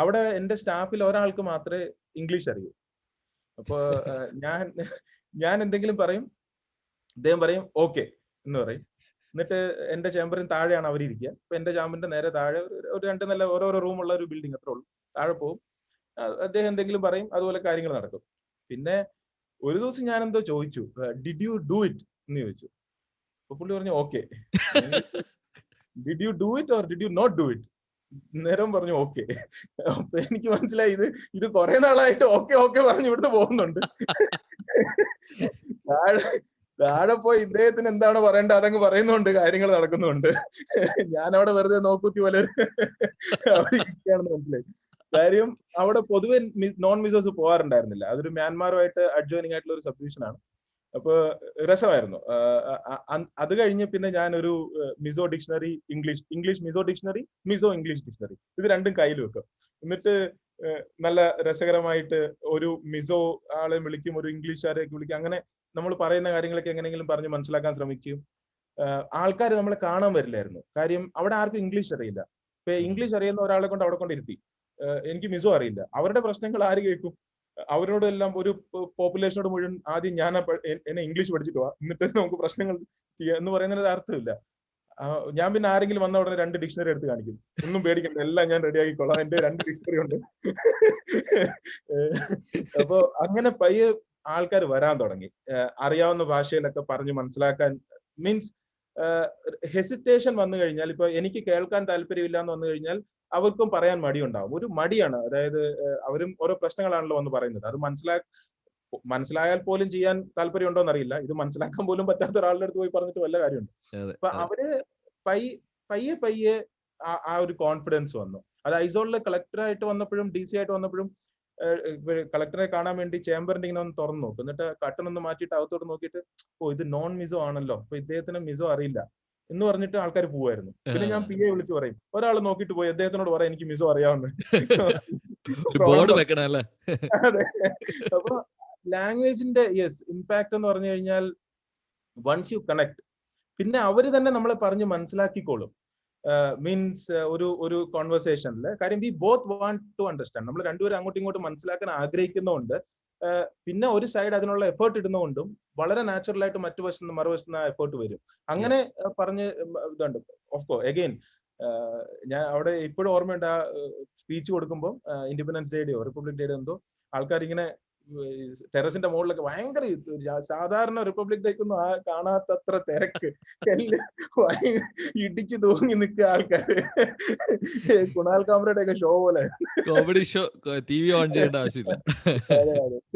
അവിടെ എന്റെ സ്റ്റാഫിൽ ഒരാൾക്ക് മാത്രമേ ഇംഗ്ലീഷ് അറിയൂ. അപ്പൊ ഞാൻ ഞാൻ എന്തെങ്കിലും പറയും അദ്ദേഹം പറയും ഓക്കെ എന്ന് പറയും. എന്നിട്ട് എന്റെ ചേമ്പറിന് താഴെയാണ് അവരിയ്ക്കുക അപ്പൊ എന്റെ ചാമ്പിന്റെ നേരെ താഴെ ഒരു- രണ്ട് നല്ല ഓരോരോ റൂമുള്ള ഒരു ബിൽഡിംഗ് അത്രേ ഉള്ളൂ. താഴെ പോകും അദ്ദേഹം എന്തെങ്കിലും പറയും അതുപോലെ കാര്യങ്ങൾ നടക്കും. പിന്നെ ഒരു ദിവസം ഞാൻ എന്തോ ചോദിച്ചു ഡിഡ് യു ഡു ഇറ്റ് എന്ന് ചോദിച്ചു. അപ്പൊ പുള്ളി പറഞ്ഞു okay. Did you do it or did you not do it നേരം പറഞ്ഞു ഓക്കെ. അപ്പൊ എനിക്ക് മനസ്സിലായി ഇത് ഇത് കുറെ നാളായിട്ട് ഓക്കെ ഓക്കെ പറഞ്ഞ് ഇവിടുന്ന് പോകുന്നുണ്ട്. താഴെ താഴെ പോയി ഇദ്ദേഹത്തിന് എന്താണ് പറയേണ്ടത് അതങ്ങ് പറയുന്നുണ്ട് കാര്യങ്ങൾ നടക്കുന്നുണ്ട്. ഞാൻ അവിടെ വെറുതെ നോക്കൂത്തി പോലെ മനസ്സിലായി. കാര്യം അവിടെ പൊതുവെ നോൺ മിസേഴ്സ് പോകാറുണ്ടായിരുന്നില്ല. അതൊരു മ്യാൻമാറുമായിട്ട് അഡ്ജോയിനിങ് ആയിട്ടുള്ള ഒരു സബ്ഡിവിഷൻ ആണ്. അപ്പൊ രസമായിരുന്നു. അത് കഴിഞ്ഞ് പിന്നെ ഞാൻ ഒരു Mizo dictionary English English Mizo dictionary Mizo English dictionary. ഇത് രണ്ടും കയ്യിൽ വെക്കും എന്നിട്ട് നല്ല രസകരമായിട്ട് ഒരു മിസോ ആളെ വിളിക്കും ഒരു ഇംഗ്ലീഷുകാരെയൊക്കെ വിളിക്കും. അങ്ങനെ നമ്മൾ പറയുന്ന കാര്യങ്ങളൊക്കെ എങ്ങനെയെങ്കിലും പറഞ്ഞ് മനസ്സിലാക്കാൻ ശ്രമിക്കും. ആൾക്കാർ നമ്മളെ കാണാൻ വരില്ലായിരുന്നു. കാര്യം അവിടെ ആർക്കും ഇംഗ്ലീഷ് അറിയില്ല. ഇപ്പൊ ഇംഗ്ലീഷ് അറിയുന്ന ഒരാളെ കൊണ്ട് അവിടെ കൊണ്ടിരുത്തി എനിക്ക് മിസോ അറിയില്ല. അവരുടെ പ്രശ്നങ്ങൾ ആര് കേൾക്കും? അവരോടെല്ലാം ഒരു പോപ്പുലേഷനോട് മുഴുവൻ ആദ്യം ഞാൻ എന്നെ ഇംഗ്ലീഷ് പഠിച്ചിട്ട് പോവാ എന്നിട്ട് നമുക്ക് പ്രശ്നങ്ങൾ ചെയ്യാം എന്ന് പറയുന്നതിന് അർത്ഥമില്ല. ഞാൻ പിന്നെ ആരെങ്കിലും വന്ന ഉടനെ രണ്ട് ഡിക്ഷണറി എടുത്ത് കാണിക്കും. ഒന്നും പേടിക്കണ്ട. എല്ലാം ഞാൻ റെഡി ആക്കിക്കോളാം. എന്റെ രണ്ട് ഡിക്ഷണറി ഉണ്ട്. അപ്പൊ അങ്ങനെ പയ്യെ ആൾക്കാർ വരാൻ തുടങ്ങി. അറിയാവുന്ന ഭാഷയിലൊക്കെ പറഞ്ഞ് മനസ്സിലാക്കാൻ മീൻസ് ഹെസിറ്റേഷൻ വന്നു കഴിഞ്ഞാൽ ഇപ്പൊ എനിക്ക് കേൾക്കാൻ താല്പര്യമില്ല എന്ന് വന്നു കഴിഞ്ഞാൽ അവർക്കും പറയാൻ മടിയുണ്ടാവും. ഒരു മടിയാണ്. അതായത് അവരും ഓരോ പ്രശ്നങ്ങളാണല്ലോ വന്ന് പറയുന്നത്. അത് മനസ്സിലാ മനസ്സിലായാൽ പോലും ചെയ്യാൻ താല്പര്യം അറിയില്ല ഇത് മനസ്സിലാക്കാൻ പോലും പറ്റാത്ത ഒരാളുടെ അടുത്ത് പോയി പറഞ്ഞിട്ട് വല്ല കാര്യമുണ്ട്. അപ്പൊ അവർ പൈ പയ്യെ പയ്യെ ആ- ആ ഒരു കോൺഫിഡൻസ് വന്നു. അത് ഐസോളിലെ കളക്ടറായിട്ട് വന്നപ്പോഴും ഡി സി ആയിട്ട് വന്നപ്പോഴും കളക്ടറെ കാണാൻ വേണ്ടി ചേംബറിന്റെ ഇങ്ങനെ ഒന്ന് തുറന്നു നോക്കും. എന്നിട്ട് കട്ടൺ ഒന്ന് മാറ്റിയിട്ട് അകത്തോട്ട് നോക്കിയിട്ട് ഓ ഇത് നോൺ മിസോ ആണല്ലോ. അപ്പൊ ഇദ്ദേഹത്തിന് മിസോ അറിയില്ല. എന്ന് പറഞ്ഞിട്ട് ആൾക്കാർ പോവായിരുന്നു. പിന്നെ ഞാൻ പി എ വിളിച്ച് പറയും ഒരാൾ നോക്കിട്ട് പോയി അദ്ദേഹത്തിനോട് പറയാം എനിക്ക് മിസോ അറിയാവുന്ന. അതെ. അപ്പൊ ലാംഗ്വേജിന്റെ യെസ് ഇമ്പാക്ട് എന്ന് പറഞ്ഞു കഴിഞ്ഞാൽ വൺസ് യു കണക്ട് പിന്നെ അവർ തന്നെ നമ്മളെ പറഞ്ഞ് മനസ്സിലാക്കിക്കോളും. മീൻസ് ഒരു ഒരു കോൺവെർസേഷനിൽ കാര്യം we both want to understand നമ്മൾ രണ്ടുപേരും അങ്ങോട്ടും ഇങ്ങോട്ടും മനസ്സിലാക്കാൻ ആഗ്രഹിക്കുന്നതുകൊണ്ട് പിന്നെ ഒരു സൈഡ് അതിനുള്ള എഫേർട്ട് ഇടുന്നതുകൊണ്ടും വളരെ നാച്ചുറൽ ആയിട്ട് മറ്റു വശത്ത് നിന്ന് മറുവശത്ത് നിന്ന് എഫേർട്ട് വരും. അങ്ങനെ പറഞ്ഞ് ഇതുണ്ട്. ഓഫ്കോ അഗെയിൻ ഞാൻ അവിടെ ഇപ്പോഴും ഓർമ്മയുണ്ട് ആ സ്പീച്ച് കൊടുക്കുമ്പോൾ ഇൻഡിപെൻഡൻസ് ഡേയുടെയോ റിപ്പബ്ലിക് ഡേയുടെ എന്തോ ആൾക്കാർ ഇങ്ങനെ ടെറസിന്റെ മുകളിലൊക്കെ ഭയങ്കര സാധാരണ റിപ്പബ്ലിക് ഡേക്ക് ഒന്നും ആ കാണാത്തത്ര തിരക്ക്. ഇടിച്ചു തൂങ്ങി നിൽക്കുക ആൾക്കാര്. കുണാൽ കാമറയുടെ ഒക്കെ ഷോ പോലെ comedy show T V on ചെയ്യേണ്ട ആവശ്യമില്ല.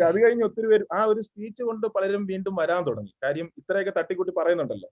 അത് കഴിഞ്ഞ് ഒത്തിരി പേര് ആ ഒരു സ്പീച്ച് കൊണ്ട് പലരും വീണ്ടും വരാൻ തുടങ്ങി. കാര്യം ഇത്രയൊക്കെ തട്ടിക്കൂട്ടി പറയുന്നുണ്ടല്ലോ.